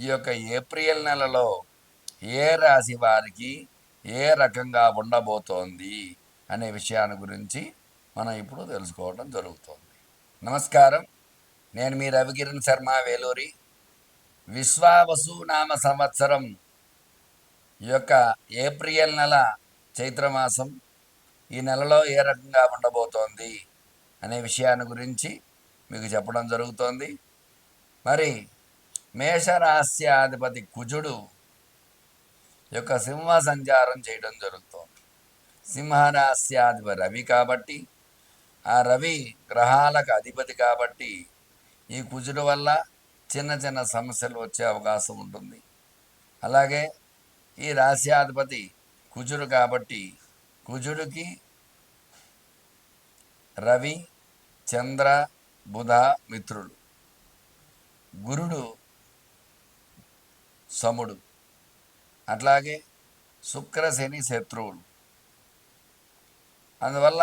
ఈ యొక్క ఏప్రిల్ నెలలో ఏ రాశి వారికి ఏ రకంగా ఉండబోతోంది అనే విషయాన్ని గురించి మనం ఇప్పుడు తెలుసుకోవడం జరుగుతోంది. నమస్కారం. నేను మీ రవికిరణ్ శర్మ వేలూరి. విశ్వావసు నామ సంవత్సరం ఈ యొక్క ఏప్రిల్ నెల చైత్రమాసం ఈ నెలలో ఏ రకంగా ఉండబోతోంది అనే విషయాన్ని గురించి మీకు చెప్పడం జరుగుతోంది. మరి మేషరాస్యాధిపతి కుజుడు యొక్క సింహ సంచారం చేయడం జరుగుతోంది. సింహరాస్యాధిపతి రవి కాబట్టి ఆ రవి గ్రహాలకు అధిపతి కాబట్టి ఈ కుజుడు వల్ల చిన్న చిన్న సమస్యలు వచ్చే అవకాశం ఉంటుంది. అలాగే ఈ రాశ్యాధిపతి కుజుడు కాబట్టి కుజుడికి రవి చంద్ర బుధ మిత్రుడు గురుడు సముడు. అట్లాగే శుక్రశని శత్రువులు. అందువల్ల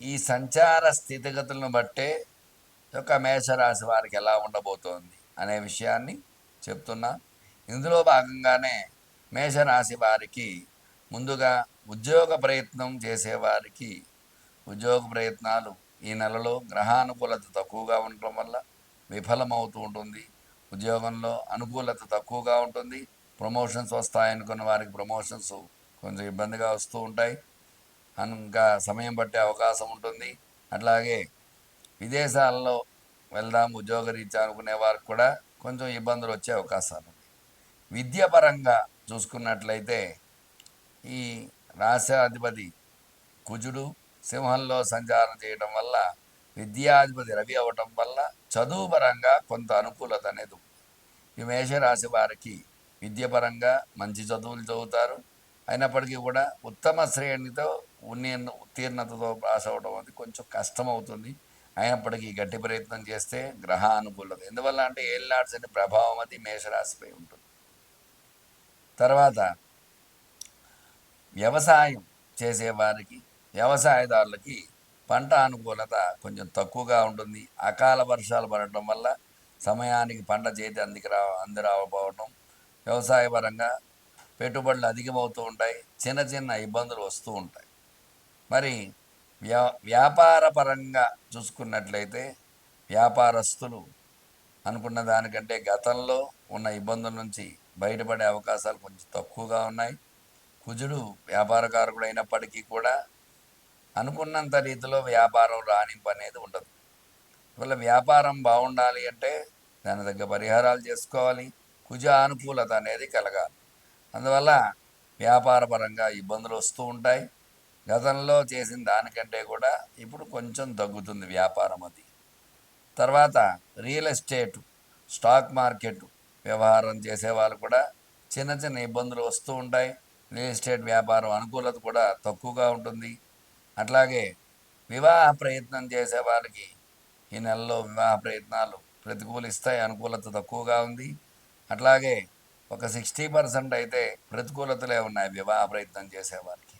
ఈ సంచార స్థితిగతులను బట్టే యొక్క మేషరాశి వారికి ఎలా ఉండబోతోంది అనే విషయాన్ని చెప్తున్నా. ఇందులో భాగంగానే మేషరాశి వారికి ముందుగా ఉద్యోగ ప్రయత్నం చేసేవారికి ఉద్యోగ ప్రయత్నాలు ఈ నెలలో గ్రహానుకూలత తక్కువగా ఉండటం వల్ల విఫలమవుతూ ఉంటుంది. ఉద్యోగంలో అనుకూలత తక్కువగా ఉంటుంది. ప్రమోషన్స్ వస్తాయనుకున్న వారికి ప్రమోషన్స్ కొంచెం ఇబ్బందిగా వస్తూ ఉంటాయి. ఇంకా సమయం పట్టే అవకాశం ఉంటుంది. అట్లాగే విదేశాల్లో వెళ్దాం ఉద్యోగరీత్యా అనుకునే వారికి కూడా కొంచెం ఇబ్బందులు వచ్చే అవకాశాలు ఉన్నాయి. విద్యాపరంగా చూసుకున్నట్లయితే ఈ రాశాధిపతి కుజుడు సింహంలో సంచారం చేయడం వల్ల విద్యాధిపతి రవి అవ్వటం వల్ల చదువు పరంగా కొంత అనుకూలత అనేది ఈ మేషరాశి వారికి విద్యపరంగా మంచి చదువులు చదువుతారు. అయినప్పటికీ కూడా ఉత్తమ శ్రేణితో ఉన్నీర్ణ ఉత్తీర్ణతతో పాస్ అవడం అది కొంచెం కష్టం అవుతుంది అయినప్పటికీ గట్టి ప్రయత్నం చేస్తే గ్రహ అనుకూలత. ఎందువల్ల అంటే ఏళ్ళాడ్స్ అనే ప్రభావం అది మేషరాశిపై ఉంటుంది. తర్వాత వ్యవసాయం చేసేవారికి వ్యవసాయదారులకి పంట అనుకూలత కొంచెం తక్కువగా ఉంటుంది. అకాల వర్షాలు పడటం వల్ల సమయానికి పంట చేతి అందుకు రా అంది రాకపోవటం వ్యవసాయ పరంగా పెట్టుబడులు అధికమవుతూ ఉంటాయి. చిన్న చిన్న ఇబ్బందులు వస్తూ ఉంటాయి. మరి వ్యా వ్యాపార పరంగా చూసుకున్నట్లయితే వ్యాపారస్తులు అనుకున్న దానికంటే గతంలో ఉన్న ఇబ్బందుల నుంచి బయటపడే అవకాశాలు కొంచెం తక్కువగా ఉన్నాయి. కుజుడు వ్యాపారకారకుడు అయినప్పటికీ కూడా అనుకున్నంత రీతిలో వ్యాపారం రాణింపు అనేది ఉండదు. ఇవాళ వ్యాపారం బాగుండాలి అంటే దాని దగ్గర పరిహారాలు చేసుకోవాలి. కుజ అనుకూలత అనేది కలగాలి. అందువల్ల వ్యాపారపరంగా ఇబ్బందులు వస్తూ ఉంటాయి. గతంలో చేసిన దానికంటే కూడా ఇప్పుడు కొంచెం తగ్గుతుంది వ్యాపారం అది. తర్వాత రియల్ ఎస్టేట్ స్టాక్ మార్కెట్ వ్యవహారం చేసే వాళ్ళు కూడా చిన్న చిన్న ఇబ్బందులు వస్తూ ఉంటాయి. రియల్ ఎస్టేట్ వ్యాపారం అనుకూలత కూడా తక్కువగా ఉంటుంది. అట్లాగే వివాహ ప్రయత్నం చేసే వారికి ఈ నెలలో వివాహ ప్రయత్నాలు ప్రతికూలిస్తాయి అనుకూలత తక్కువగా ఉంది. అట్లాగే ఒక సిక్స్టీ పర్సెంట్ అయితే ప్రతికూలతలే ఉన్నాయి వివాహ ప్రయత్నం చేసేవారికి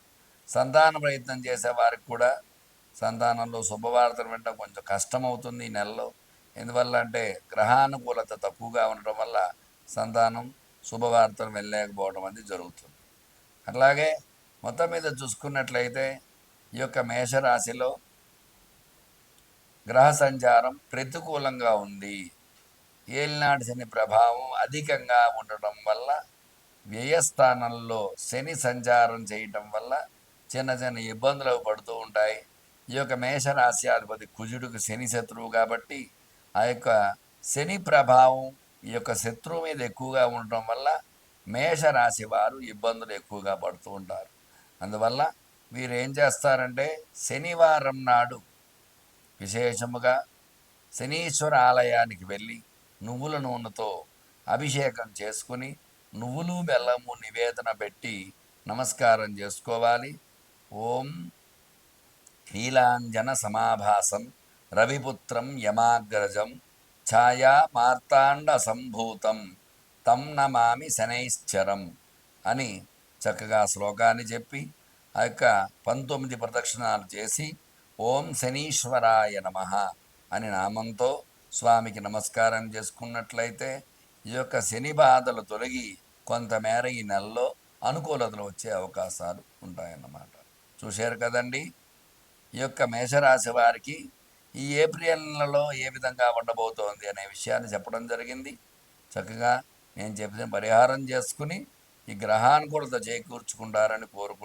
సంతాన ప్రయత్నం చేసేవారికి కూడా సంతానంలో శుభవార్తలు వినడం కొంచెం కష్టం అవుతుంది ఈ నెలలో. ఎందువల్ల అంటే గ్రహానుకూలత తక్కువగా ఉండటం వల్ల సంతానం శుభవార్తలు వెళ్ళలేకపోవడం అనేది జరుగుతుంది. అట్లాగే మొత్తం మీద చూసుకున్నట్లయితే ఈ యొక్క మేషరాశిలో గ్రహ సంచారం ప్రతికూలంగా ఉంది. ఏలినాటి శని ప్రభావం అధికంగా ఉండటం వల్ల వ్యయస్థానంలో శని సంచారం చేయటం వల్ల చిన్న చిన్న ఇబ్బందులు పడుతూ ఉంటాయి. ఈ యొక్క మేషరాశ్యాధిపతి కుజుడికి శని శత్రువు కాబట్టి ఆ యొక్క శని ప్రభావం ఈ యొక్క శత్రువు మీద ఎక్కువగా ఉండటం వల్ల మేషరాశి వారు ఇబ్బందులు ఎక్కువగా పడుతూ ఉంటారు. అందువల్ల మీరు ఏం చేస్తారంటే శనివారం నాడు విశేషముగా శనీశ్వర ఆలయానికి వెళ్ళి నువ్వుల నూనెతో అభిషేకం చేసుకుని నువ్వులు బెల్లము నివేదన పెట్టి నమస్కారం చేసుకోవాలి. ఓం నీలాంజన సమాభాసం రవిపుత్రం యమాగ్రజం ఛాయా మార్తాండ సంభూతం తం నమామి శనైశ్చరం అని చక్కగా శ్లోకాన్ని చెప్పి ఆ యొక్క పంతొమ్మిది ప్రదక్షిణాలు చేసి ఓం శనీశ్వరాయ నమ అని నామంతో స్వామికి నమస్కారం చేసుకున్నట్లయితే ఈ యొక్క శని బాధలు తొలగి కొంతమేర ఈ నెలలో అనుకూలతలు వచ్చే అవకాశాలు ఉంటాయన్నమాట. చూశారు కదండి? ఈ యొక్క మేషరాశి వారికి ఈ ఏప్రిల్ నెలలో ఏ విధంగా ఉండబోతోంది అనే విషయాన్ని చెప్పడం జరిగింది. చక్కగా నేను చెప్పిన పరిహారం చేసుకుని ఈ గ్రహానుకూలత చేకూర్చుకుంటారని కోరుకుంటున్నాను.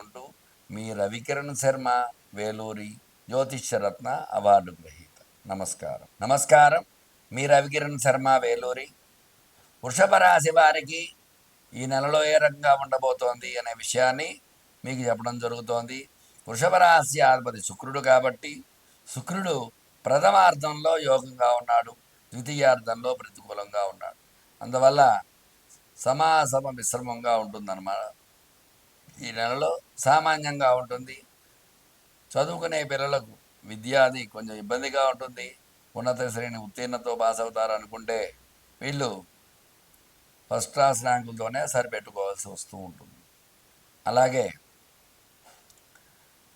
మీ రవికిరణ్ శర్మ వేలూరి జ్యోతిష్యరత్న అవార్డు గ్రహీత. నమస్కారం. నమస్కారం. మీ రవికిరణ్ శర్మ వేలూరి. వృషభ రాశి వారికి ఈ నెలలో ఏ రకంగా ఉండబోతోంది అనే విషయాన్ని మీకు చెప్పడం జరుగుతోంది. వృషభ రాశి అధిపతి శుక్రుడు కాబట్టి శుక్రుడు ప్రథమార్థంలో యోగంగా ఉన్నాడు. ద్వితీయార్థంలో ప్రతికూలంగా ఉన్నాడు. అందువల్ల సమాసమ మిశ్రమంగా ఉంటుందన్నమాట. ఈ నెలలో సామాన్యంగా ఉంటుంది. చదువుకునే పిల్లలకు విద్యాది కొంచెం ఇబ్బందిగా ఉంటుంది. ఉన్నత శ్రేణి ఉత్తీర్ణతో పాస్ అవుతారు అనుకుంటే వీళ్ళు ఫస్ట్ క్లాస్ ర్యాంకులతోనే సరిపెట్టుకోవాల్సి వస్తూ ఉంటుంది. అలాగే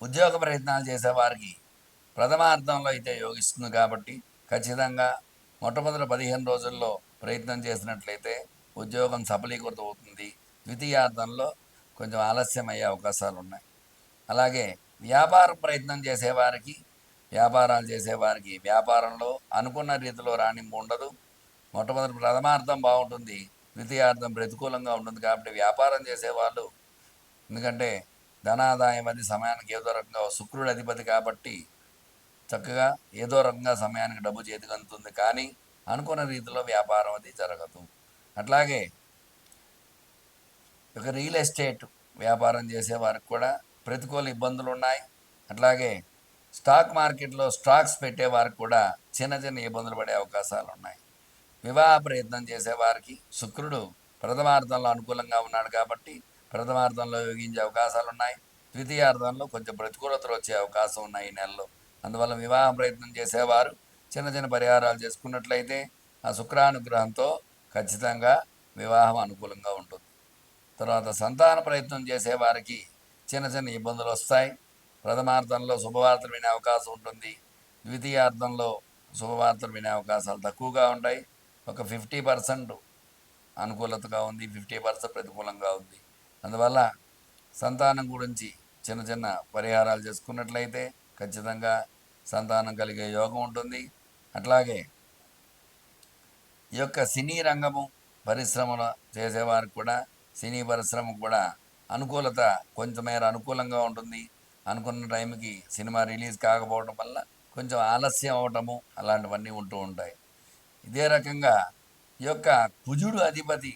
ఉద్యోగ ప్రయత్నాలు చేసేవారికి ప్రథమార్థంలో అయితే యోగిస్తుంది కాబట్టి ఖచ్చితంగా మొట్టమొదటి పదిహేను రోజుల్లో ప్రయత్నం చేసినట్లయితే ఉద్యోగం సఫలీకృతం అవుతుంది ద్వితీయార్థంలో కొంచెం ఆలస్యం అయ్యే అవకాశాలు ఉన్నాయి అలాగే వ్యాపారం ప్రయత్నం చేసేవారికి వ్యాపారాలు చేసేవారికి వ్యాపారంలో అనుకున్న రీతిలో రాణింపు ఉండదు. మొట్టమొదటి ప్రథమార్థం బాగుంటుంది. ద్వితీయార్థం ప్రతికూలంగా ఉంటుంది కాబట్టి వ్యాపారం చేసేవాళ్ళు ఎందుకంటే ధనాదాయం అది సమయానికి ఏదో రకంగా శుక్రుడు అధిపతి కాబట్టి చక్కగా ఏదో రకంగా సమయానికి డబ్బు చేతికి అందుతుంది. కానీ అనుకున్న రీతిలో వ్యాపారం అది జరగదు. అట్లాగే ఇక రియల్ ఎస్టేట్ వ్యాపారం చేసే వారికి కూడా ప్రతికూల ఇబ్బందులు ఉన్నాయి. అట్లాగే స్టాక్ మార్కెట్లో స్టాక్స్ పెట్టేవారికి కూడా చిన్న చిన్న ఇబ్బందులు పడే అవకాశాలు ఉన్నాయి. వివాహ ప్రయత్నం చేసేవారికి శుక్రుడు ప్రథమార్థంలో అనుకూలంగా ఉన్నాడు కాబట్టి ప్రథమార్థంలో యోగించే అవకాశాలు ఉన్నాయి. ద్వితీయార్థంలో కొంచెం ప్రతికూలతలు వచ్చే అవకాశం ఉన్నాయి ఈ నెలలో. అందువల్ల వివాహ ప్రయత్నం చేసేవారు చిన్న చిన్న పరిహారాలు చేసుకున్నట్లయితే ఆ శుక్రానుగ్రహంతో ఖచ్చితంగా వివాహం అనుకూలంగా ఉంటుంది. తర్వాత సంతాన ప్రయత్నం చేసేవారికి చిన్న చిన్న ఇబ్బందులు వస్తాయి. ప్రథమార్థంలో శుభవార్తలు వినే అవకాశం ఉంటుంది. ద్వితీయార్థంలో శుభవార్తలు వినే అవకాశాలు తక్కువగా ఉంటాయి. ఒక ఫిఫ్టీ పర్సెంట్ అనుకూలతగా ఉంది ఫిఫ్టీ పర్సెంట్ ప్రతికూలంగా ఉంది. అందువల్ల సంతానం గురించి చిన్న చిన్న పరిహారాలు చేసుకున్నట్లయితే ఖచ్చితంగా సంతానం కలిగే యోగం ఉంటుంది. అట్లాగే ఈ యొక్క సినీ రంగము పరిశ్రమలు చేసేవారికి కూడా సినీ పరిశ్రమకు కూడా అనుకూలత కొంచెమేర అనుకూలంగా ఉంటుంది. అనుకున్న టైంకి సినిమా రిలీజ్ కాకపోవడం వల్ల కొంచెం ఆలస్యం అవటము అలాంటివన్నీ ఉంటూ ఉంటాయి. ఇదే రకంగా ఈ యొక్క కుజుడు అధిపతి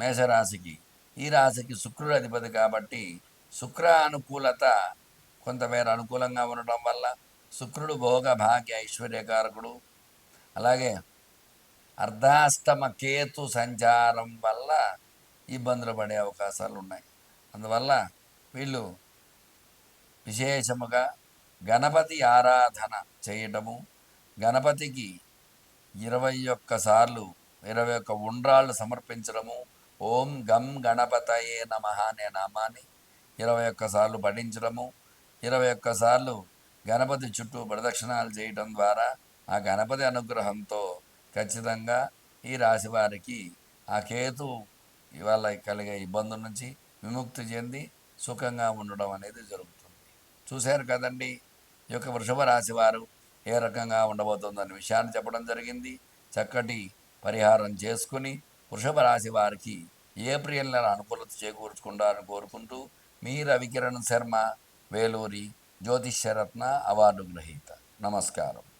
మేషరాశికి ఈ రాశికి శుక్రుడు అధిపతి కాబట్టి శుక్ర అనుకూలత కొంతమేర అనుకూలంగా ఉండటం వల్ల శుక్రుడు భోగ భాగ్య ఐశ్వర్యకారకుడు. అలాగే అర్ధాష్టమ కేతు సంచారం వల్ల ఇబ్బందులు పడే అవకాశాలు ఉన్నాయి. అందువల్ల వీళ్ళు విశేషముగా గణపతి ఆరాధన చేయటము గణపతికి ఇరవై ఒక్క సార్లు ఇరవై ఒక్క ఉండ్రాళ్ళు సమర్పించడము ఓం గం గణపతయే నమ అనే నామాన్ని ఇరవై ఒక్క సార్లు పఠించడము ఇరవై ఒక్క సార్లు గణపతి చుట్టూ ప్రదక్షిణాలు చేయడం ద్వారా ఆ గణపతి అనుగ్రహంతో ఖచ్చితంగా ఈ రాశి వారికి ఆ కేతు ఇవాళ కలిగే ఇబ్బందుల నుంచి విముక్తి చెంది సుఖంగా ఉండడం అనేది జరుగుతుంది. చూశారు కదండి ఈ యొక్క వృషభ రాశి వారు ఏ రకంగా ఉండబోతుందనే విషయాన్ని చెప్పడం జరిగింది. చక్కటి పరిహారం చేసుకుని వృషభ రాశి వారికి ఏప్రిల్ నెల అనుకూలత చేకూర్చుకుంటారని కోరుకుంటూ మీ రవికిరణ్ శర్మ వేలూరి జ్యోతిష్యరత్న అవార్డు గ్రహీత. నమస్కారం.